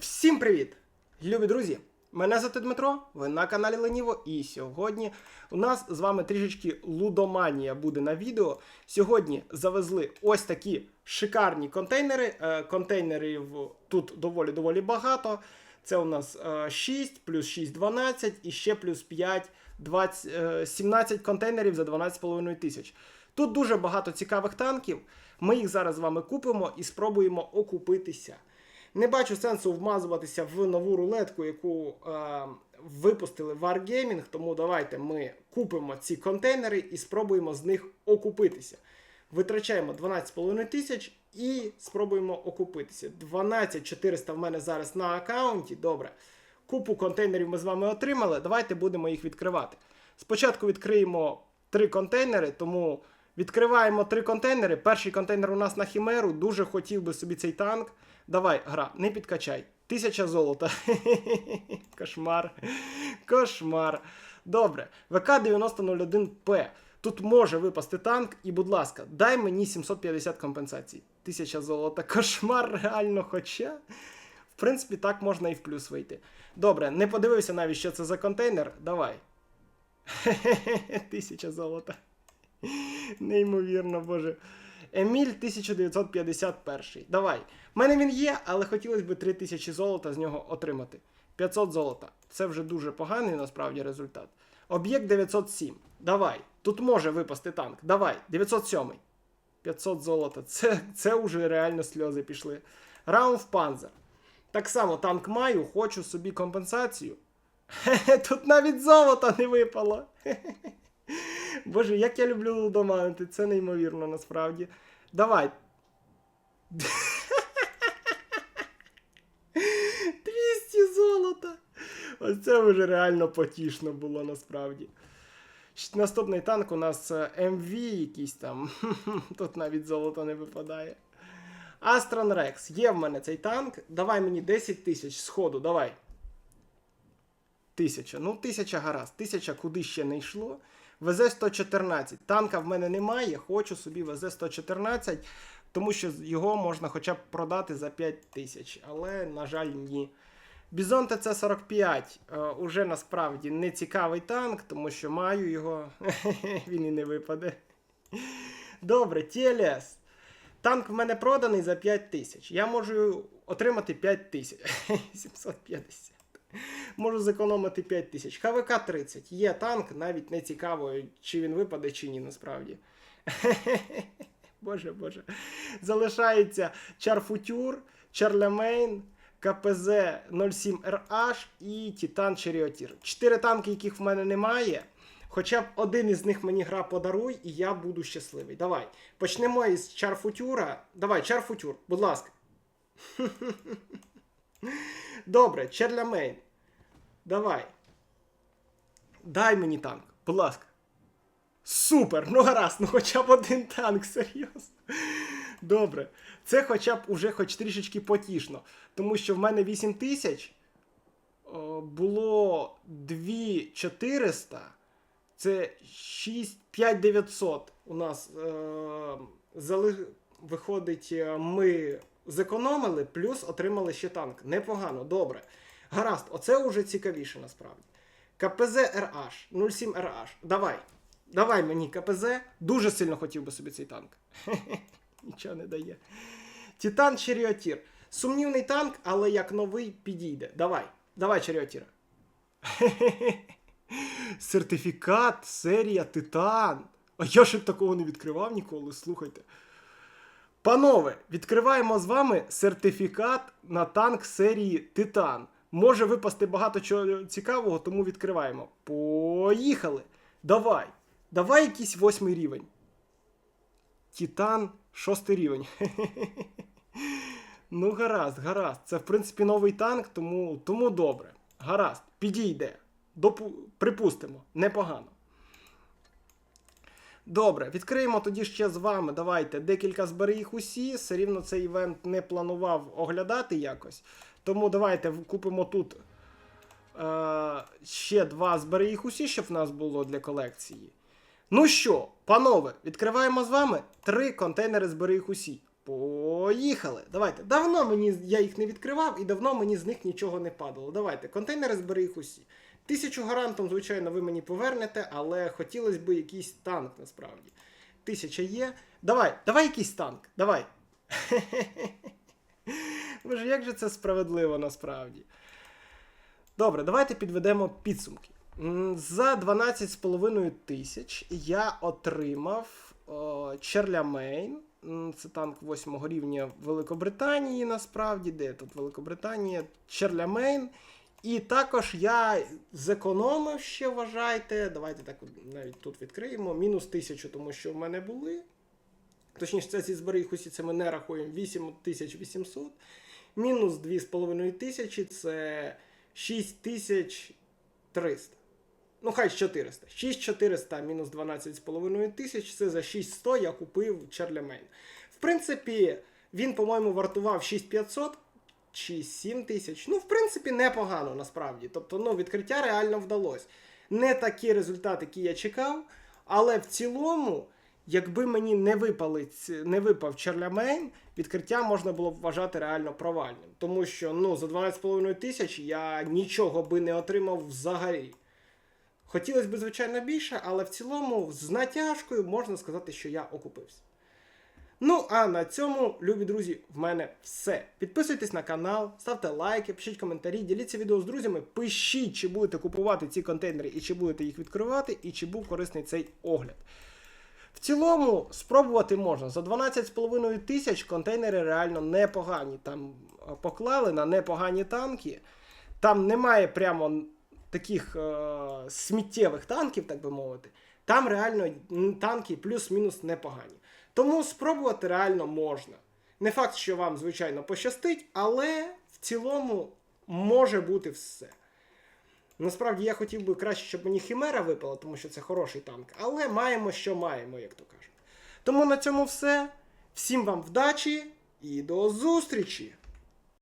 Всім привіт! Любі друзі! Мене звати Дмитро, ви на каналі Леніво, і сьогодні у нас з вами трішечки лудоманія буде на відео. Сьогодні завезли ось такі шикарні контейнери. Е, Контейнерів тут доволі доволі багато. Це у нас е, 6, плюс 6, 12 і ще плюс 5, 20, е, 17 контейнерів за 12,5 тисяч. Тут дуже багато цікавих танків. Ми їх зараз з вами купимо і спробуємо окупитися. Не бачу сенсу вмазуватися в нову рулетку, яку е, випустили Wargaming, тому давайте ми купимо ці контейнери і спробуємо з них окупитися. Витрачаємо 12,5 тисяч і спробуємо окупитися. 12400 в мене зараз на аккаунті. Добре. Купу контейнерів ми з вами отримали. Давайте будемо їх відкривати. Спочатку відкриємо три контейнери, тому відкриваємо три контейнери. Перший контейнер у нас на Хімеру. Дуже хотів би собі цей танк. Давай, гра, не підкачай. Тисяча золота. Кошмар. Кошмар. Добре. ВК-9001П. Тут може випасти танк, і, будь ласка, дай мені 750 компенсацій. Тисяча золота. Кошмар, реально, хоча. В принципі, так можна і в плюс вийти. Добре, не подивився навіть, що це за контейнер. Давай. Тисяча золота. Неймовірно, боже. Еміль 1951. Давай. У мене він є, але хотілося б 3000 золота з нього отримати. 500 золота. Це вже дуже поганий насправді результат. Об'єкт 907. Давай. Тут може випасти танк. Давай. 907. 500 золота. Це, це вже реально сльози пішли. Раунф Панзер. Так само танк маю, хочу собі компенсацію. Хе-хе, тут навіть золота не випало. Хе-хе. Боже, як я люблю лудоманити, це неймовірно насправді. Давай. 200 золота. Ось це вже реально потішно було насправді. Наступний танк у нас е, MV якийсь там. Тут навіть золото не випадає. Астрон Рекс. Є в мене цей танк. Давай мені 10 тисяч сходу, давай. Тисяча. Ну, тисяча гаразд. Тисяча куди ще не йшло. ВЗ-114. Танка в мене немає. Хочу собі ВЗ-114, тому що його можна хоча б продати за 5 тисяч. Але, на жаль, ні. Бізон ТЦ-45 е, уже насправді не цікавий танк, тому що маю його. Він і не випаде. Добре, Телес. Танк в мене проданий за 5 тисяч. Я можу отримати 5 тисяч. 750. Можу зекономити 5 тисяч. ХВК 30. Є танк, навіть не цікаво, чи він випаде, чи ні, насправді. Боже, боже. Залишається Чарфутюр, Чарлемейн, КПЗ 07RH і Титан Черіотір. Чотири танки, яких в мене немає. Хоча б один із них мені гра подаруй, і я буду щасливий. Давай. Почнемо із Чарфутюра. Давай, Чарфутюр, будь ласка. Добре, Черлямейн. Давай. Дай мені танк, будь ласка. Супер! Ну гаразд, ну хоча б один танк, серйозно. Добре. Це хоча б уже хоч трішечки потішно. Тому що в мене 8 тисяч було 2400. Це 6, 5900 у нас е, зали... виходить, е, ми зекономили, плюс отримали ще танк. Непогано, добре. Гаразд, оце вже цікавіше насправді. КПЗ RH, 07 RH. Давай. Давай мені КПЗ. Дуже сильно хотів би собі цей танк. Нічого не дає. Титан Черіотір. Сумнівний танк, але як новий підійде. Давай. Давай, Черіотіра. Сертифікат, серія Титан. А я ще такого не відкривав ніколи, слухайте. Панове, відкриваємо з вами сертифікат на танк серії Титан. Може випасти багато чого цікавого, тому відкриваємо. Поїхали! Давай! Давай якийсь восьмий рівень. Титан, шостий рівень. Ну, гаразд, гаразд. Це, в принципі, новий танк, тому, тому добре. Гаразд, підійде. Допу... Припустимо, непогано. Добре, відкриємо тоді ще з вами. Давайте декілька збери їх усі. Все рівно цей івент не планував оглядати якось. Тому давайте купимо тут е- ще два збери їх усі, щоб в нас було для колекції. Ну що, панове, відкриваємо з вами три контейнери збери їх усі. Поїхали. Давайте. Давно мені я їх не відкривав і давно мені з них нічого не падало. Давайте, контейнери збери їх усі. Тисячу гарантом, звичайно, ви мені повернете, але хотілося б якийсь танк насправді. Тисяча є. Давай, давай якийсь танк. Давай. Боже, як же це справедливо насправді. Добре, давайте підведемо підсумки. За 12,5 тисяч я отримав о, Це танк 8 рівня Великобританії, насправді. Де тут Великобританія? Черлямейн. І також я зекономив ще, вважайте. Давайте так навіть тут відкриємо. Мінус 1000, тому що в мене були. Точніше, це ці збери їх усі це ми не рахуємо 8800. Мінус 2500 тисячі це 6300. Ну, хай 400. 6400 мінус 12,5 тисяч це за 6100 я купив Черлямейн. В принципі, він, по-моєму, вартував 6500 чи 7 тисяч. Ну, в принципі, непогано насправді. Тобто, ну, відкриття реально вдалося. Не такі результати, які я чекав, але в цілому. Якби мені не випали, не випав Черлямейн, відкриття можна було б вважати реально провальним. Тому що ну, за 12,5 тисяч я нічого би не отримав взагалі. Хотілося б, звичайно, більше, але в цілому з натяжкою можна сказати, що я окупився. Ну, а на цьому, любі друзі, в мене все. Підписуйтесь на канал, ставте лайки, пишіть коментарі, діліться відео з друзями, пишіть, чи будете купувати ці контейнери і чи будете їх відкривати, і чи був корисний цей огляд. В цілому спробувати можна. За 12,5 тисяч контейнери реально непогані. Там е, поклали на непогані танки. Там немає прямо таких е, сміттєвих танків, так би мовити. Там реально танки плюс-мінус непогані. Тому спробувати реально можна. Не факт, що вам, звичайно, пощастить, але в цілому може бути все. Насправді я хотів би краще, щоб мені Хімера випала, тому що це хороший танк. Але маємо, що маємо, як то кажуть. Тому на цьому все. Всім вам вдачі і до зустрічі!